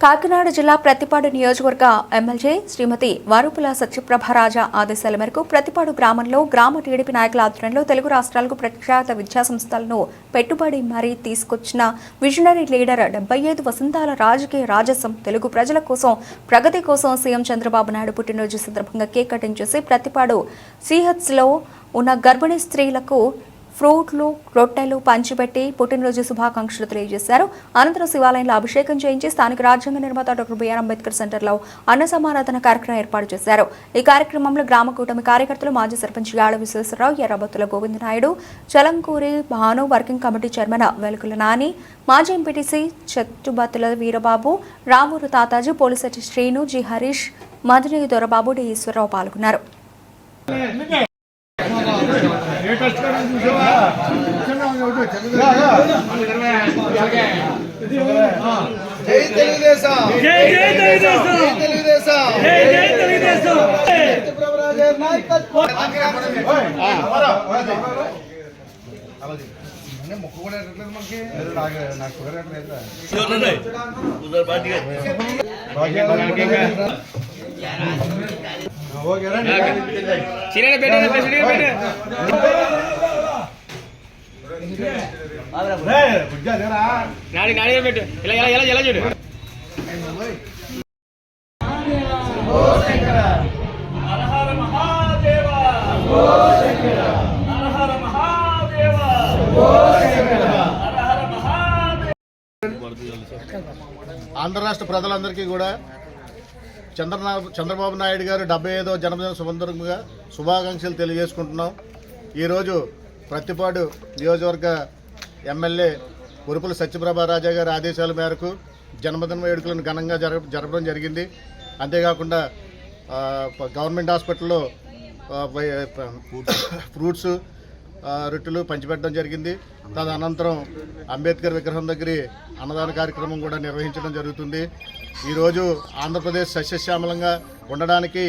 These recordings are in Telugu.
కాకినాడ జిల్లా ప్రతిపాడు నియోజకవర్గ ఎమ్మెల్యే శ్రీమతి వారుపుల సత్యప్రభరాజా ఆదేశాల మేరకు ప్రతిపాడు గ్రామంలో గ్రామ టీడీపీ నాయకుల ఆధ్వర్యంలో తెలుగు రాష్ట్రాలకు ప్రఖ్యాత విద్యా సంస్థలను పెట్టుబడి మరీ తీసుకొచ్చిన విజనరీ లీడర్ డెబ్బై ఐదు వసంతాల రాజకీయ రాజసం తెలుగు ప్రజల కోసం ప్రగతి కోసం సీఎం చంద్రబాబు నాయుడు పుట్టినరోజు సందర్భంగా కేక్ కటింగ్ చేసి ప్రతిపాడు సిహెచ్లో ఉన్న గర్భిణీ స్త్రీలకు ఫ్రూట్లు రొట్టెలు పంచిపెట్టి పుట్టినరోజు శుభాకాంక్షలు తెలియజేశారు. అనంతరం శివాలయంలో అభిషేకం చేయించి స్థానిక రాజ్యాంగ నిర్మాత డాక్టర్ బిఆర్ అంబేద్కర్ సెంటర్లో అన్న సమారాధన కార్యక్రమం ఏర్పాటు చేశారు. ఈ కార్యక్రమంలో గ్రామ కూటమి కార్యకర్తలు మాజీ sarpanch Yada Visweswararao Errabathula Govindanaidu Chalamkuri Bhanu working committee chairman Velukula Nani మాజీ ఎంపీటీసీ చెట్టుబత్తుల వీరబాబు రామూరు తాతాజీ పోలీసటి శ్రీను జి హరీష్ మధుని దొరబాబు డి ఈశ్వరరావు పాల్గొన్నారు. జై తెలుగుదేశం జై జై తెలుగుదేశం జై తెలుగుదేశం జై జై తెలుగుదేశం సత్యప్రభరాజు గారి నాయకత్వం మొక్కు కూడా ఎట్టట్లేదు మనకి నాకు నాకు షుగర్ ఎట్టలేదు నాడి నాడి పెట్టు ఇలా ఇలా ఇలా ఇలా చూడు హరహర మహాదేవ హరహర మహాదేవ హరహర మహాదేవ ఆంధ్ర రాష్ట్ర ప్రజలందరికీ కూడా చంద్రనా చంద్రబాబు నాయుడు గారు డెబ్బై ఐదో జన్మదిన సందర్భంగా శుభాకాంక్షలు తెలియజేసుకుంటున్నాం. ఈరోజు ప్రతిపాడు నియోజకవర్గ ఎమ్మెల్యే ఉరుపుల సత్యప్రభ రాజా గారి ఆదేశాల మేరకు జన్మదిన వేడుకలను ఘనంగా జరగ జరపడం జరిగింది. అంతేకాకుండా గవర్నమెంట్ హాస్పిటల్లో ఫ్రూట్స్ రొట్టెలు పంచిపెట్టడం జరిగింది. తదనంతరం అంబేద్కర్ విగ్రహం దగ్గర అన్నదాన కార్యక్రమం కూడా నిర్వహించడం జరుగుతుంది. ఈరోజు ఆంధ్రప్రదేశ్ సస్యశ్యామలంగా ఉండడానికి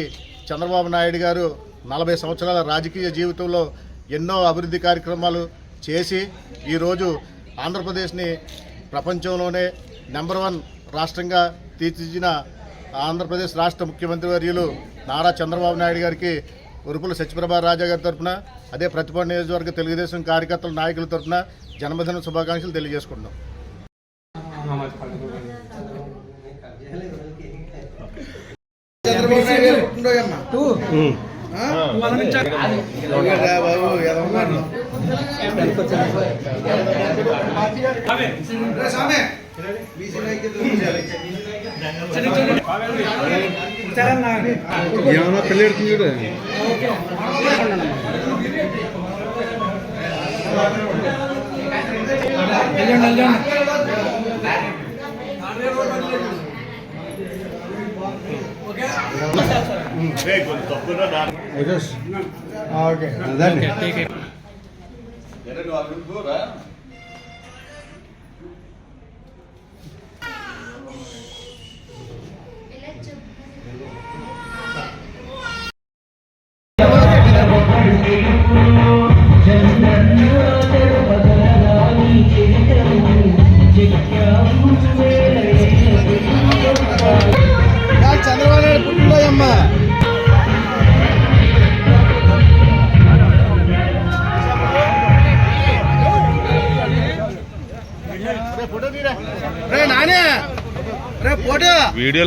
చంద్రబాబు నాయుడు గారు నలభై సంవత్సరాల రాజకీయ జీవితంలో ఎన్నో అభివృద్ధి కార్యక్రమాలు చేసి ఈరోజు ఆంధ్రప్రదేశ్ని ప్రపంచంలోనే నెంబర్ వన్ రాష్ట్రంగా తీర్చిదిద్దిన ఆంధ్రప్రదేశ్ రాష్ట్ర ముఖ్యమంత్రి వర్యులు నారా చంద్రబాబు నాయుడు గారికి ఉరుపుల సత్యప్రభా రాజా గారి తరఫున అదే ప్రతిపాడు నియోజకవర్గ తెలుగుదేశం కార్యకర్తల నాయకుల తరఫున జన్మదిన శుభాకాంక్షలు తెలియజేసుకుంటున్నాం బాబు ఎలా ఉన్నారు రే స్వామి బీసీ నాయకులు ఏమన్నా పెళ్ళి ఎడుతుంది చూడు ఓకే అదండి വീഡിയോ